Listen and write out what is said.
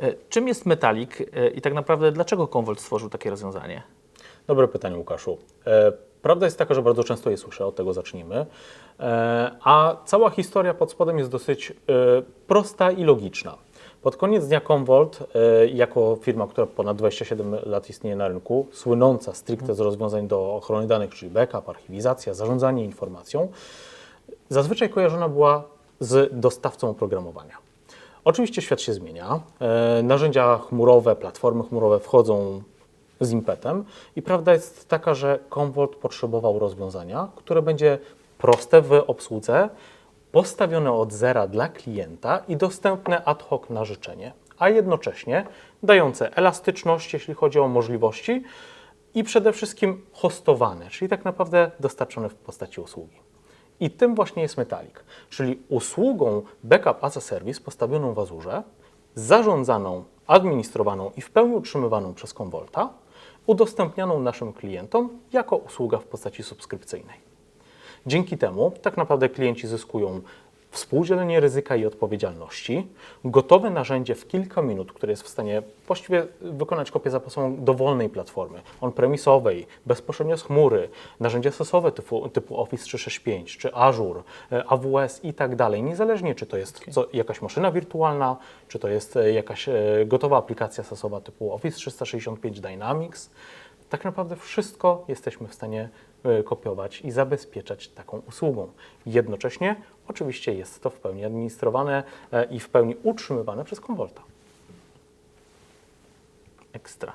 E, Czym jest Metalik e, i tak naprawdę dlaczego Commvault stworzył takie rozwiązanie? Dobre pytanie, Łukaszu. E, Prawda jest taka, że bardzo często je słyszę, od tego zacznijmy. A cała historia pod spodem jest dosyć prosta i logiczna. Pod koniec dnia Commvault, jako firma, która ponad 27 lat istnieje na rynku, słynąca stricte z rozwiązań do ochrony danych, czyli backup, archiwizacja, zarządzanie informacją, zazwyczaj kojarzona była z dostawcą oprogramowania. Oczywiście świat się zmienia. E, Narzędzia chmurowe, platformy chmurowe wchodzą z impetem i prawda jest taka, że Commvault potrzebował rozwiązania, które będzie proste w obsłudze, postawione od zera dla klienta i dostępne ad hoc na życzenie, a jednocześnie dające elastyczność, jeśli chodzi o możliwości i przede wszystkim hostowane, czyli tak naprawdę dostarczone w postaci usługi. I tym właśnie jest Metalik, czyli usługą backup as a service postawioną w Azurze, zarządzaną, administrowaną i w pełni utrzymywaną przez Commvaulta, udostępnianą naszym klientom jako usługa w postaci subskrypcyjnej. Dzięki temu tak naprawdę klienci zyskują współdzielenie ryzyka i odpowiedzialności, gotowe narzędzie w kilka minut, które jest w stanie właściwie wykonać kopię za pomocą dowolnej platformy, on-premisowej, bezpośrednio z chmury, narzędzia stosowe typu, typu Office 365 czy Azure, e, AWS i tak dalej, niezależnie czy to jest co, jakaś maszyna wirtualna, czy to jest e, jakaś e, gotowa aplikacja stosowa typu Office 365 Dynamics, tak naprawdę wszystko jesteśmy w stanie e, kopiować i zabezpieczać taką usługą. Jednocześnie oczywiście jest to w pełni administrowane e, i w pełni utrzymywane przez Commvaulta. Ekstra.